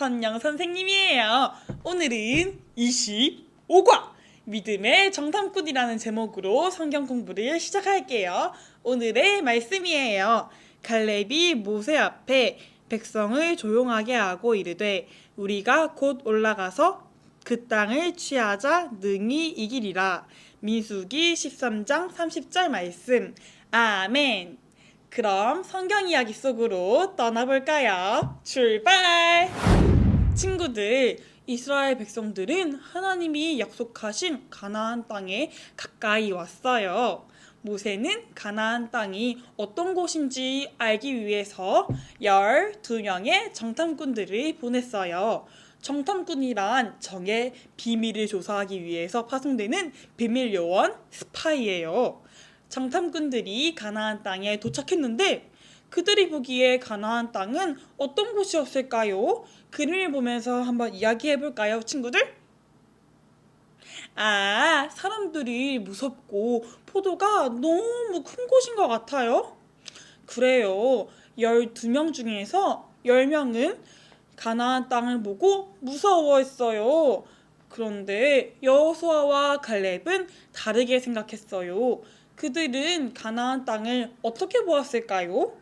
선영 선생님이에요. 오늘은 25과 믿음의 정탐꾼이라는 제목으로 성경 공부를 시작할게요. 오늘의 말씀이에요. 갈렙이 모세 앞에 백성을 조용하게 하고 이르되 우리가 곧 올라가서 그 땅을 취하자 능히 이기리라. 민수기 13장 30절 말씀. 아멘. 그럼 성경 이야기 속으로 떠나볼까요? 출발! 친구들, 이스라엘 백성들은 하나님이 약속하신 가나안 땅에 가까이 왔어요. 모세는 가나안 땅이 어떤 곳인지 알기 위해서 12명의 정탐꾼들을 보냈어요. 정탐꾼이란 정의 비밀을 조사하기 위해서 파송되는 비밀 요원 스파이예요. 정탐꾼들이 가나안 땅에 도착했는데 그들이 보기에 가나안 땅은 어떤 곳이었을까요? 그림을 보면서 한번 이야기해 볼까요, 친구들? 아, 사람들이 무섭고 포도가 너무 큰 곳인 것 같아요. 그래요. 12명 중에서 10명은 가나안 땅을 보고 무서워했어요. 그런데 여호수아와 갈렙은 다르게 생각했어요. 그들은 가나안 땅을 어떻게 보았을까요?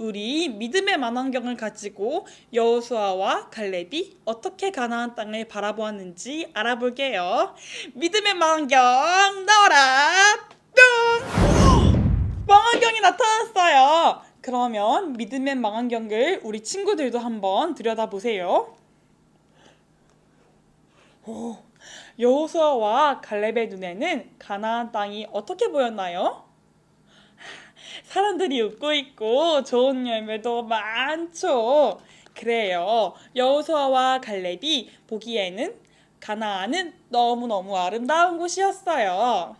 우리 믿음의 만환경을 가지고 여호수아와 갈렙이 어떻게 가나안 땅을 바라보았는지 알아볼게요. 믿음의 만환경 나와라. 뿅! 망원경이 나타났어요. 그러면 믿음의 망원경을 우리 친구들도 한번 들여다보세요. 오, 여호수아와 갈렙의 눈에는 가나안 땅이 어떻게 보였나요? 사람들이 웃고 있고 좋은 열매도 많죠. 그래요. 여호수아와 갈렙이 보기에는 가나안은 너무너무 아름다운 곳이었어요.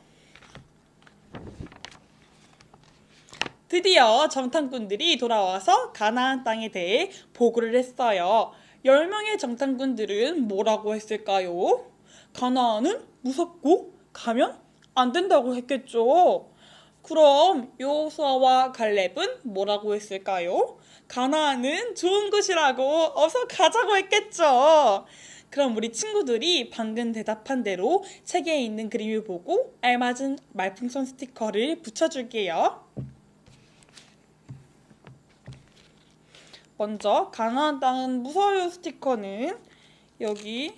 드디어 정탐꾼들이 돌아와서 가나안 땅에 대해 보고를 했어요. 10명의 정탐꾼들은 뭐라고 했을까요? 가나안은 무섭고 가면 안 된다고 했겠죠. 그럼 여호수아와 갈렙은 뭐라고 했을까요? 가나안은 좋은 곳이라고 어서 가자고 했겠죠. 그럼 우리 친구들이 방금 대답한 대로 책에 있는 그림을 보고 알맞은 말풍선 스티커를 붙여줄게요. 먼저 가나안 땅은 무서워요 스티커는 여기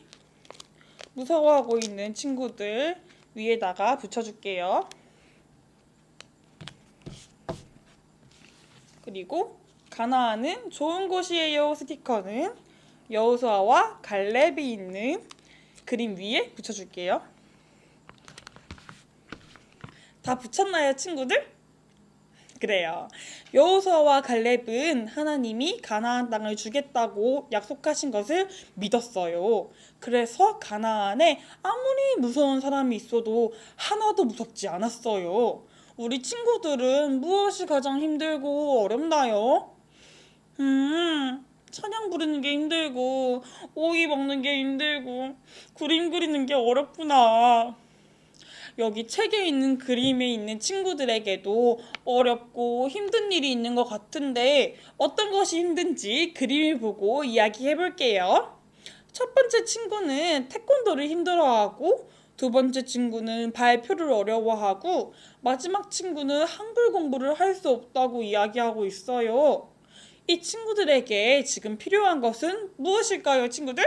무서워하고 있는 친구들 위에다가 붙여줄게요. 그리고 가나안은 좋은 곳이에요 스티커는 여호수아와 갈렙이 있는 그림 위에 붙여줄게요. 다 붙였나요 친구들? 그래요. 여호수아와 갈렙은 하나님이 가나안 땅을 주겠다고 약속하신 것을 믿었어요. 그래서 가나안에 아무리 무서운 사람이 있어도 하나도 무섭지 않았어요. 우리 친구들은 무엇이 가장 힘들고 어렵나요? 음, 찬양 부르는 게 힘들고, 오이 먹는 게 힘들고, 그림 그리는 게 어렵구나. 여기 책에 있는 그림에 있는 친구들에게도 어렵고 힘든 일이 있는 것 같은데, 어떤 것이 힘든지 그림을 보고 이야기해 볼게요. 첫 번째 친구는 태권도를 힘들어하고, 두 번째 친구는 발표를 어려워하고 마지막 친구는 한글 공부를 할 수 없다고 이야기하고 있어요. 이 친구들에게 지금 필요한 것은 무엇일까요, 친구들?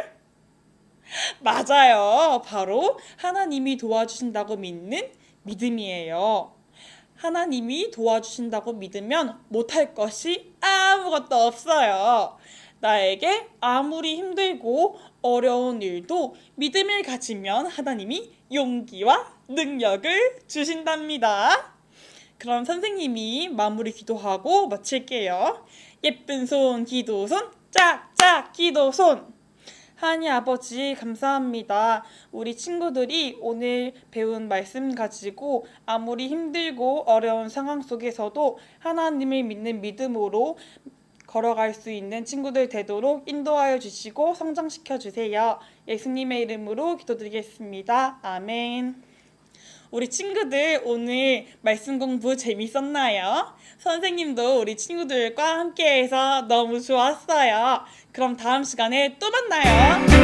맞아요. 바로 하나님이 도와주신다고 믿는 믿음이에요. 하나님이 도와주신다고 믿으면 못할 것이 아무것도 없어요. 나에게 아무리 힘들고 어려운 일도 믿음을 가지면 하나님이 용기와 능력을 주신답니다. 그럼 선생님이 마무리 기도하고 마칠게요. 예쁜 손, 기도 손, 짝짝 기도 손. 하나님 아버지 감사합니다. 우리 친구들이 오늘 배운 말씀 가지고 아무리 힘들고 어려운 상황 속에서도 하나님을 믿는 믿음으로 걸어갈 수 있는 친구들 되도록 인도하여 주시고 성장시켜 주세요. 예수님의 이름으로 기도드리겠습니다. 아멘. 우리 친구들 오늘 말씀 공부 재밌었나요? 선생님도 우리 친구들과 함께해서 너무 좋았어요. 그럼 다음 시간에 또 만나요.